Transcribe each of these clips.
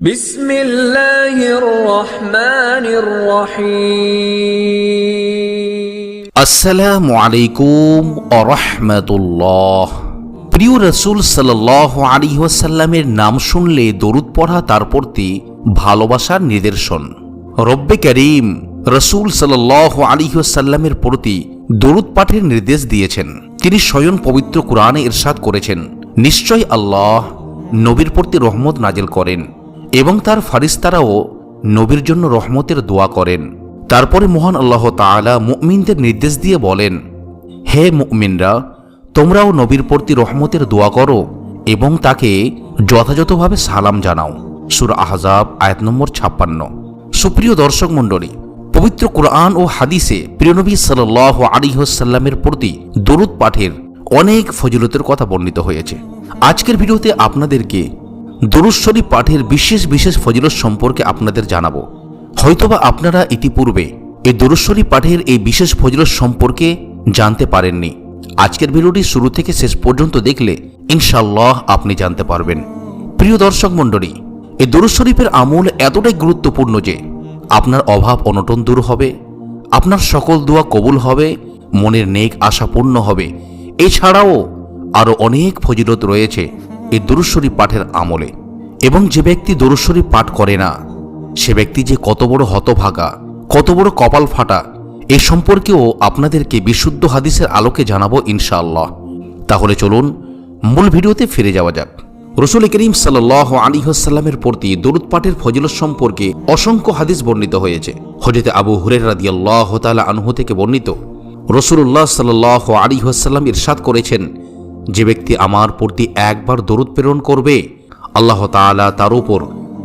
بسم الله الرحمن الرحيم আসসালামু আলাইকুম আরহামতুল্লাহ প্রিয় রসুল সাল্লাহ আলী ওয়াসাল্লামের নাম শুনলে দরুদ পড়া তার প্রতি ভালোবাসার নিদর্শন রব্বে করিম রসুল সাল্লাহ আলী ওয়াসাল্লামের প্রতি দরুদ পাঠের নির্দেশ দিয়েছেন তিনি স্বয়ং পবিত্র কোরআনে ইরশাদ করেছেন নিশ্চয় আল্লাহ নবীর প্রতি রহমত নাজেল করেন এবং তার ফারিস্তারাও নবীর জন্য রহমতের দোয়া করেন। তারপরে মহান আল্লাহ তালা মুমিনদের নির্দেশ দিয়ে বলেন, হে মুমিনরা, তোমরাও নবীর প্রতি রহমতের দোয়া করো এবং তাকে যথাযথভাবে সালাম জানাও। সুর আহজাব, আয়াত নম্বর ছাপ্পান্ন। সুপ্রিয় দর্শক মণ্ডলী, পবিত্র কোরআন ও হাদিসে প্রিয়নবী সাল্লাহ আলিহসাল্লামের প্রতি দরুদ পাঠের অনেক ফজিলতের কথা বর্ণিত হয়েছে। আজকের ভিডিওতে আপনাদেরকে দরুদ শরীফ পাঠের বিশেষ বিশেষ ফজিলত সম্পর্কে আপনাদের জানাব। হয়তোবা আপনারা ইতিপূর্বে এই দুরুশ্বরী পাঠের এই বিশেষ ফজিলত সম্পর্কে জানতে পারেননি। আজকের ভিডিওটি শুরু থেকে শেষ পর্যন্ত দেখলে ইনশাল্লাহ আপনি জানতে পারবেন। প্রিয় দর্শক মণ্ডলী, এই দরুদ শরীফের আমল এতটাই গুরুত্বপূর্ণ যে আপনার অভাব অনটন দূর হবে, আপনার সকল দোয়া কবুল হবে, মনের নেক আশা পূর্ণ হবে। এছাড়াও আরও অনেক ফজিলত রয়েছে এই দরুশ্বরী পাঠের আমলে। এবং যে ব্যক্তি দরুশ্বরী পাঠ করে না, সে ব্যক্তি যে কত বড় হতভাগা, কত বড় কপাল ফাটা, এ সম্পর্কেও আপনাদেরকে বিশুদ্ধ হাদিসের আলোকে জানাব ইনশাআল্লাহ। তাহলে চলুন মূল ভিডিওতে ফিরে যাওয়া যাক। রসুল করিম সাল্লাহ আলী হাসাল্লামের প্রতি দরুদ পাঠের ফজিলত সম্পর্কে অসংখ্য হাদিস বর্ণিত হয়েছে। হজরতে আবু হুরের রাদি আল্লাহ তালা আনহু থেকে বর্ণিত রসুল্লাহ সাল্লাহ আলী হাসাল্লাম ইরশাদ করেছেন, যে ব্যক্তি আমার প্রতি একবার দরুদ প্রেরণ করবে আল্লাহ তাআলা তার উপর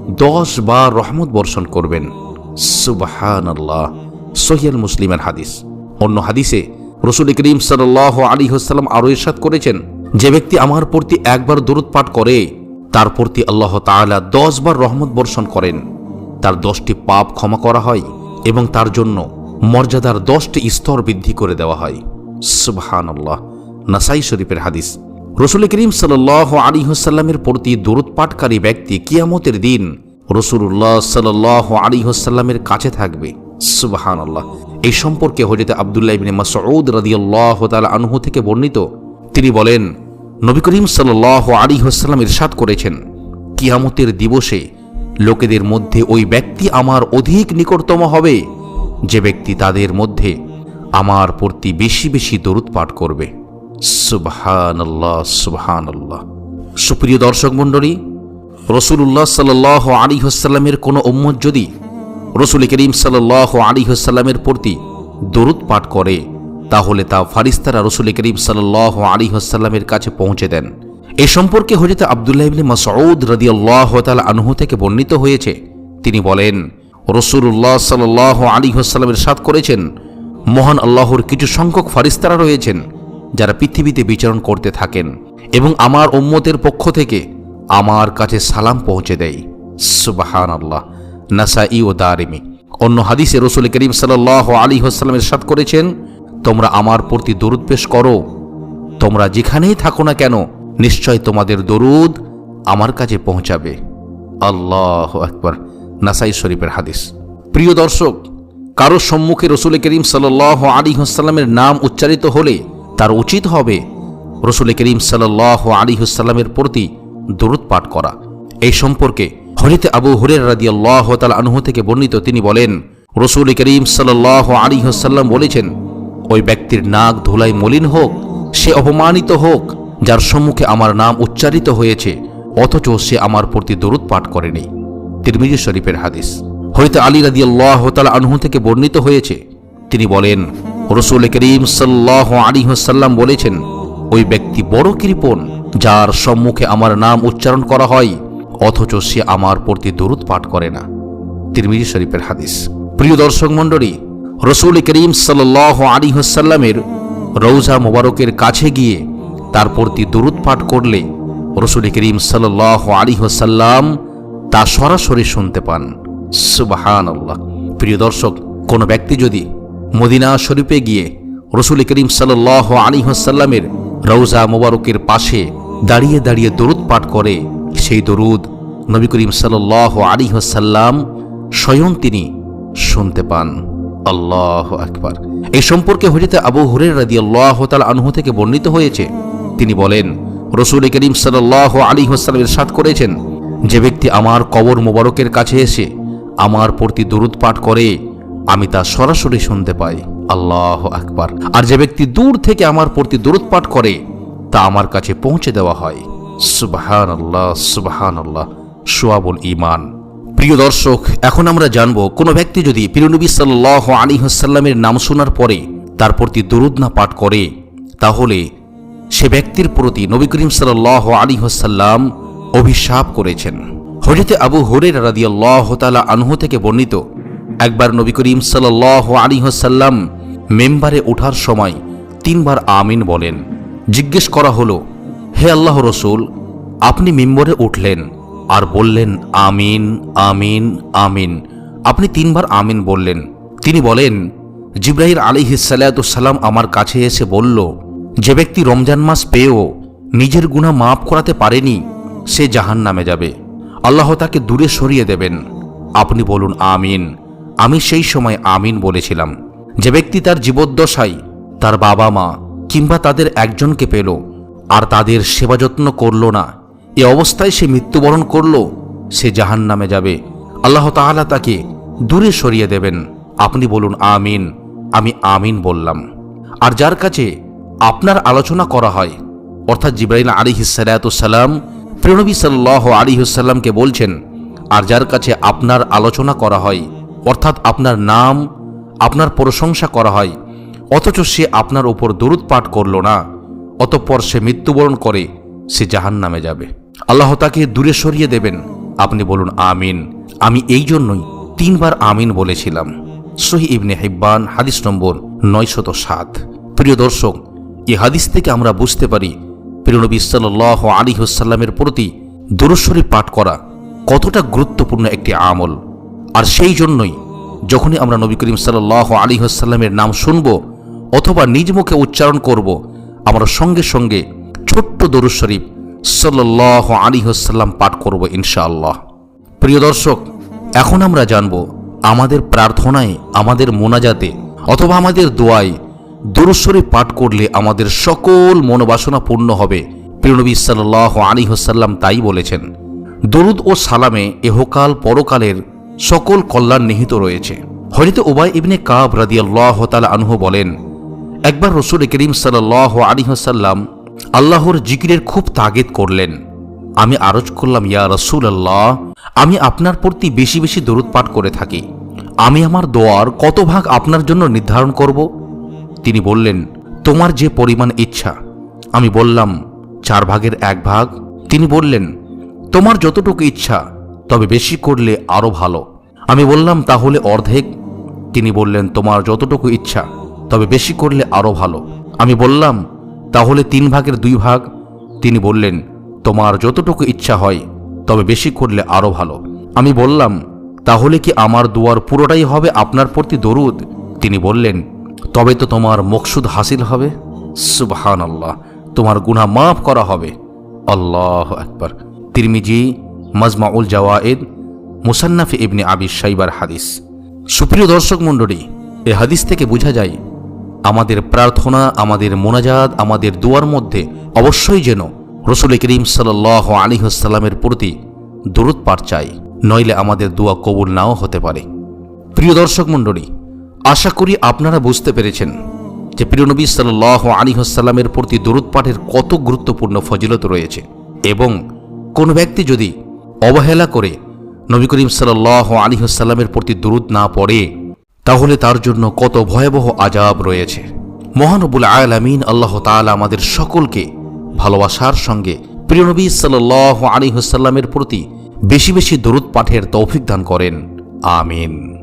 দশ বার রহমত বর্ষণ করবেন। সুবাহান আল্লাহ সহিয়াল মুসলিমের হাদিস। অন্য হাদিসে রসুল করিম সাল্লাহ আলী হাসাল্লাম আরও ইরশাদ করেছেন, যে ব্যক্তি আমার প্রতি একবার দরুদ পাঠ করে, তার প্রতি আল্লাহ তাআলা দশ বার রহমত বর্ষণ করেন। তার দশটি পাপ ক্ষমা করা হয় এবং তার জন্য মর্যাদার দশটি স্তর বৃদ্ধি করে দেওয়া হয়। সুবহান আল্লাহ নাসাই শরীফের হাদিস। রসুল করিম সাল আলী হাসাল্লামের প্রতি পাঠকারী ব্যক্তি কিয়ামতের দিন রসুল্লাহ সাল আলী হাসাল্লামের কাছে থাকবে। সুবাহান আল্লাহ এই সম্পর্কে হজরত আবদুল্লাহ ইবিন মাসউদ রাদিয়াল্লাহ তাআলা আনহু থেকে বর্ণিত, তিনি বলেন, নবী করিম সাল আলী হাসাল্লাম ইরশাদ করেছেন, কিয়ামতের দিবসে লোকেদের মধ্যে ওই ব্যক্তি আমার অধিক নিকটতম হবে, যে ব্যক্তি তাদের মধ্যে আমার প্রতি বেশি বেশি দরুদ পাঠ করবে। সুপ্রিয় দর্শক মণ্ডলী রসুল্লাহ সাল আলী হাসাল্লামের কোনো উম্মত যদি রসুল করিম সাল আলী হাসাল্লামের প্রতি দরুদ পাঠ করে, তাহলে তা ফারিস্তারা রসুল করিম সাল আলী হাসাল্লামের কাছে পৌঁছে দেন। এ সম্পর্কে হজরত আবদুল্লাহ ইবনে মাসউদ রাদিয়াল্লাহ তাআলা আনহু থেকে বর্ণিত হয়েছে। তিনি বলেন রসুল্লাহ সাল আলী হাসাল্লামের সাথ করেছেন, মহান আল্লাহর কিছু সংখ্যক ফারিস্তারা রয়েছেন। যারা পৃথিবীতে বিচরণ করতে থাকেন এবং আমার উম্মতের পক্ষ থেকে আমার কাছে সালাম পৌঁছে দেয়। সুবাহান আল্লাহ নাসাই ও দারিমি। অন্য হাদিসে রসুল করিম সাল আলী হাসাল্লামের সাথ করেছেন, তোমরা আমার প্রতি দরুদ পেশ করো। তোমরা যেখানেই থাকো না কেন, নিশ্চয় তোমাদের দরুদ আমার কাছে পৌঁছাবে। আল্লাহ একবার নাসাই শরীফের হাদিস। প্রিয় দর্শক, কারও সম্মুখে রসুল করিম সাল আলী হাসাল্লামের নাম উচ্চারিত হলে তার উচিত হবে রসুল করিম সাল আলী হুসাল্লামের প্রতি দরুদ পাঠ করা। এই সম্পর্কে হরিতে আবু হুরের রাদি আল্লাহ তাল আনহু থেকে বর্ণিত তিনি বলেন, রসুল করিম সাল আলী হুসাল্লাম বলেছেন, ওই ব্যক্তির নাক ধুলাই মলিন হোক, সে অপমানিত হোক, যার সম্মুখে আমার নাম উচ্চারিত হয়েছে, অথচ সে আমার প্রতি দরুদ পাঠ করেনি। তিরমিজি শরীফের হাদিস। হরিতে আলী রাদি আল্লাহ তাল আনহু থেকে বর্ণিত হয়েছে, তিনি বলেন রসুল করিম সাল্লাহ আলী হাসাল্লাম বলেছেন, ওই ব্যক্তি বড় কৃপণ, যার সম্মুখে আমার নাম উচ্চারণ করা হয়, অথচ সে আমার প্রতি দরুদ পাঠ করে না। তিরমিজি শরীফের হাদিস। প্রিয় দর্শক মণ্ডলী, রসুল করিম সাল্লাহ আলী হাসাল্লামের রৌজা মোবারকের কাছে গিয়ে তার প্রতি দরুদ পাঠ করলে রসুল করিম সাল্লাহ আলী হাসাল্লাম তা সরাসরি শুনতে পান। সুবাহান প্রিয় দর্শক, কোনো ব্যক্তি যদি মদিনা শরীফে গিয়ে রসুল করিম সাল আলী হাসাল্লামের রৌজা মোবারকের পাশে দাঁড়িয়ে দাঁড়িয়ে দরুদ পাঠ করে। সেই দরুদ নবী করিম সাল্লাহ আলী হাসাল্লাম স্বয়ং তিনি শুনতে পান। আল্লাহ আকবার। এই সম্পর্কে হজরতে আবু হুরের রাদি আল্লাহ তাল আনহু থেকে বর্ণিত হয়েছে। তিনি বলেন, রসুল করিম সাল্লাহ আলী হাসাল্লামের সাথ করেছেন, যে ব্যক্তি আমার কবর মোবারকের কাছে এসে আমার প্রতি দরুদ পাঠ করে আমি তা সরাসরি শুনতে পাই। আল্লাহ আকবার। আর যে ব্যক্তি দূর থেকে আমার প্রতি দরুদ পাঠ করে, তা আমার কাছে পৌঁছে দেওয়া হয়। সুবাহান আল্লাহ সুবাহান আল্লাহ সোয়াবুল ইমান প্রিয় দর্শক, এখন আমরা জানব, কোনো ব্যক্তি যদি প্রিয়নবী সাল্লাহ আলী হাসাল্লামের নাম শোনার পরে তার প্রতি দরুদ না পাঠ করে, তাহলে সে ব্যক্তির প্রতি নবী করিম সাল্লাহ আলী হাসাল্লাম অভিশাপ করেছেন। হজরতে আবু হরের রাদি আল্লাহ তালা আনহু থেকে বর্ণিত একবার নবী করিম সাল্লাহ আলী হাসাল্লাম মেম্বারে ওঠার সময় তিনবার আমিন বলেন। জিজ্ঞেস করা হলো, হে আল্লাহ রসুল, আপনি মেম্বরে উঠলেন আর বললেন, আমিন আমিন আমিন। আপনি তিনবার আমিন বললেন। তিনি বলেন জিব্রাহির আলী সালাম আমার কাছে এসে বলল, যে ব্যক্তি রমজান মাস পেয়েও নিজের গুণা মাফ করাতে পারেনি, সে জাহান নামে যাবে। আল্লাহ তাকে দূরে সরিয়ে দেবেন। আপনি বলুন, আমিন। আমি সেই সময় আমিন বলেছিলাম, যে ব্যক্তি তার জীবদ্দশায় তার বাবা মা কিংবা তাদের একজনকে পেল, আর তাদের সেবা যত্ন করল না, এ অবস্থায় সে মৃত্যুবরণ করল, সে জাহান নামে যাবে। আল্লাহ তাআলা তাকে দূরে সরিয়ে দেবেন। আপনি বলুন, আমিন। আমি আমিন বললাম। আর যার কাছে আপনার আলোচনা করা হয়, অর্থাৎ জিব্রাইল আলী হিসালাম সাল্লাহ আলী হুসাল্লামকে বলছেন, আর যার কাছে আপনার আলোচনা করা হয় অর্থাৎ আপনার নাম, আপনার প্রশংসা করা হয়, অথচ সে আপনার উপর দরুদ পাঠ করল না, অতঃপর সে মৃত্যুবরণ করে, সে জাহান নামে যাবে। আল্লাহ তাকে দূরে সরিয়ে দেবেন। আপনি বলুন, আমিন। আমি এই জন্যই তিনবার আমিন বলেছিলাম। সহি ইবনে হিব্বান, হাদিস নম্বর নয়শত সাত। প্রিয় দর্শক, এ হাদিস থেকে আমরা বুঝতে পারি প্রিয়নবী সাল্লাহ আলী হুসাল্লামের প্রতি দুরস্বরী পাঠ করা কতটা গুরুত্বপূর্ণ একটি আমল। আর সেই জন্যই যখনই আমরা নবী করিম সাল্লাহ আলী হাসাল্লামের নাম শুনব অথবা নিজ মুখে উচ্চারণ করব, আমরা সঙ্গে সঙ্গে ছোট্ট দরুদ শরীফ সাল্লাহ আলী হাসাল্লাম পাঠ করব ইনশাআল্লাহ। প্রিয় দর্শক, এখন আমরা জানব আমাদের প্রার্থনায়, আমাদের মোনাজাতে অথবা আমাদের দোয়ায় দরুশ্বরে পাঠ করলে আমাদের সকল মনোবাসনা পূর্ণ হবে। প্রিয়নবী সাল্লাহ আলী হাসাল্লাম তাই বলেছেন, দরুদ ও সালামে এহকাল পরকালের সকল কল্যাণ নিহিত রয়েছে। হরিত ওবাই ইবনে কাব রাদিয়াল্লাহ তালা আনহু বলেন, একবার রসুল করিম সাল্লাহ আলী হাসাল্লাম আল্লাহর জিকিরের খুব তাগেদ করলেন। আমি আরজ করলাম, ইয়া রসুল আল্লাহ আমি আপনার প্রতি বেশি বেশি দরুদ পাঠ করে থাকি। আমি আমার দোয়ার কত ভাগ আপনার জন্য নির্ধারণ করব? তিনি বললেন, তোমার যে পরিমাণ ইচ্ছা। আমি বললাম, চার ভাগের এক ভাগ? তিনি বললেন, তোমার যতটুকু ইচ্ছা, তবে বেশি করলে আরও ভালো। আমি বললাম, তাহলে অর্ধেক। তিনি বললেন, তোমার যতটুকু ইচ্ছা, তবে বেশি করলে আরও ভালো। আমি বললাম, তাহলে তিন ভাগের দুই ভাগ? তিনি বললেন, তোমার যতটুকু ইচ্ছা হয়, তবে বেশি করলে আরও ভালো। আমি বললাম, তাহলে কি আমার দুয়ার পুরোটাই হবে আপনার প্রতি দরুদ? তিনি বললেন, তবে তো তোমার মকসুদ হাসিল হবে। সুবহান আল্লাহ তোমার গুনাহ মাফ করা হবে। আল্লাহ একবার তিরমিজি, মাজমাউল জাওয়ায়েদ মুসান্নাফি ইবনে আবি সাইবার হাদিস। সুপ্রিয় দর্শক মণ্ডলী, এ হাদিস থেকে বোঝা যায়, আমাদের প্রার্থনা, আমাদের মোনাজাত, আমাদের দুয়ার মধ্যে অবশ্যই যেন রসুল করিম সাল্লাহ আলী হাসাল্লামের প্রতি দূরত পাঠ চাই, নইলে আমাদের দোয়া কবুল নাও হতে পারে। প্রিয় দর্শক মণ্ডলী, আশা করি আপনারা বুঝতে পেরেছেন যে প্রিয়নবী সাল্লাহ আলী হাসাল্লামের প্রতি দরুদ পাঠের কত গুরুত্বপূর্ণ ফজিলত রয়েছে এবং কোন ব্যক্তি যদি অবহেলা করে নবী করিম সাল আলী হাসাল্লামের প্রতি দূরত না পড়ে, তাহলে তার জন্য কত ভয়াবহ আজাব রয়েছে। মহানবুল আয়ালামিন আল্লাহ তাআলা আমাদের সকলকে ভালোবাসার সঙ্গে প্রিয়নবী সাল আলী হাসাল্লামের প্রতি বেশি বেশি দরুদ পাঠের তৌফিক দান করেন। আমিন।